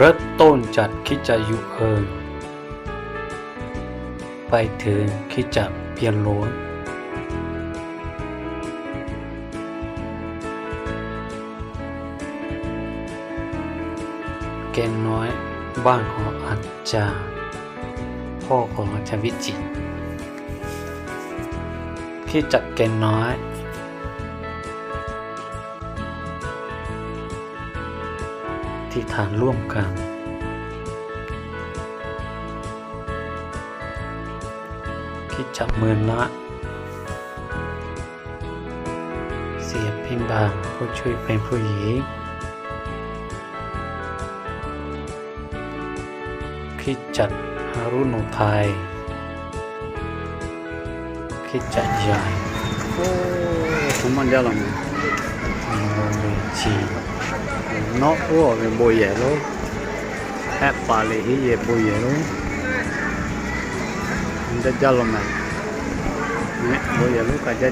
เริ่มต้นจัดคิดจะอยู่เอิงไปถึงคิดจะเปลี่ยนโลนเกณฑ์น้อยบ้านของอาจารย์พ่อของอาจารย์วิจิตรคิดจัดเกณฑ์น้อย ที่ฐานร่วมกันคิดจับมือละเสียพิมบางผู้ช่วยเป็นผู้หญิงคิดจัดฮารุโนไทยคิดจัดใหญ่โอ้ทำมันจะลำมีโเนาะโอ้เป็นโบยโลแอบปาเลยที่เย่โบยโลมันจะจะลำไหมเนี่ยโบยโลก็จ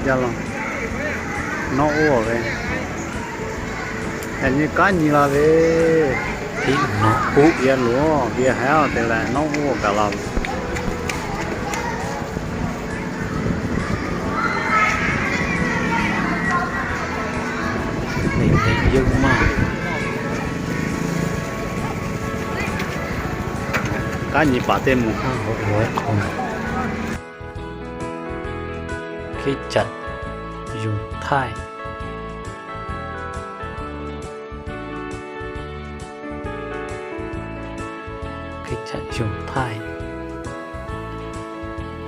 ะจะลำเนาะโอ้เป็นอันนี้กันนี่ละเว้ที่เนาะปุ๊เยโลเยหายแต่ละเนาะโอ้ก็ลำเด็กๆเยอะมากกันนี่ปาเต็มห้าหกร้อยคนคิดจัดอยู่ท้ายคิดจัดอยู่ท้าย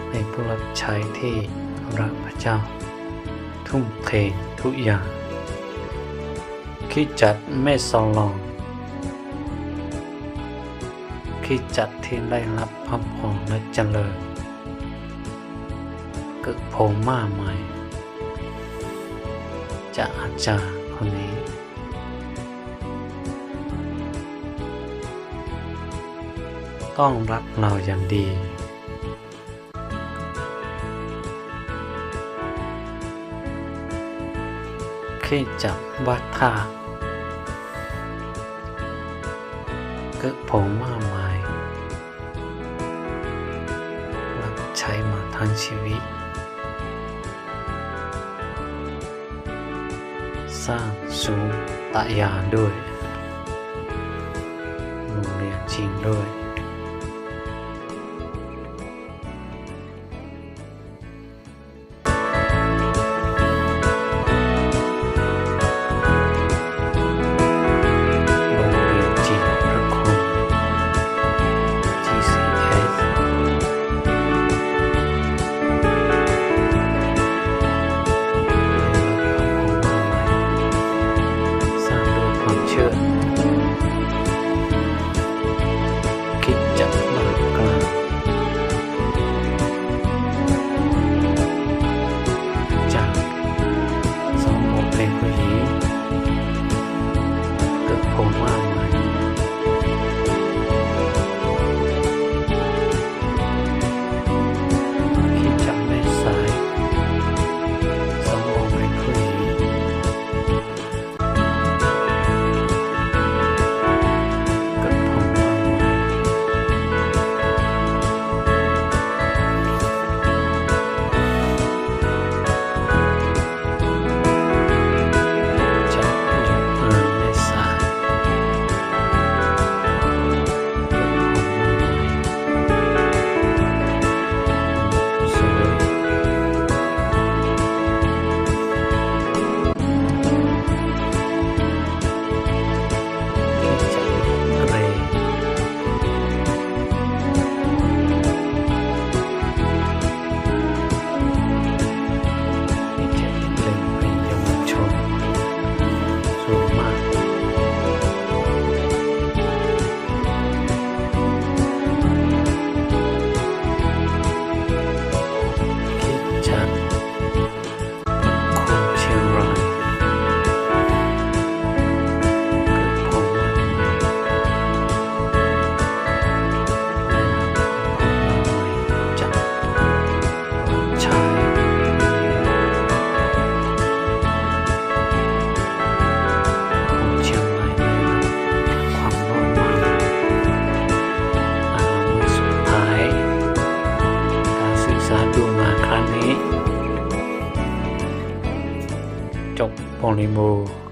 เป็นผู้รับใช้ที่รักพระเจ้า ทุ่มเททุกอย่างคิดจัดไม่สองลอง คิดจัดที่ได้รับพระพรและเจริญกิดโผล่มากมายจากอาจารย์คนนี้ ต้องรักเราอย่างดีคิดจับวัดท่ากิดโผล่มากม ทาทั้งชีวิต สร้างสูงตะยานด้วย โรงเรียนจริงด้วย only move.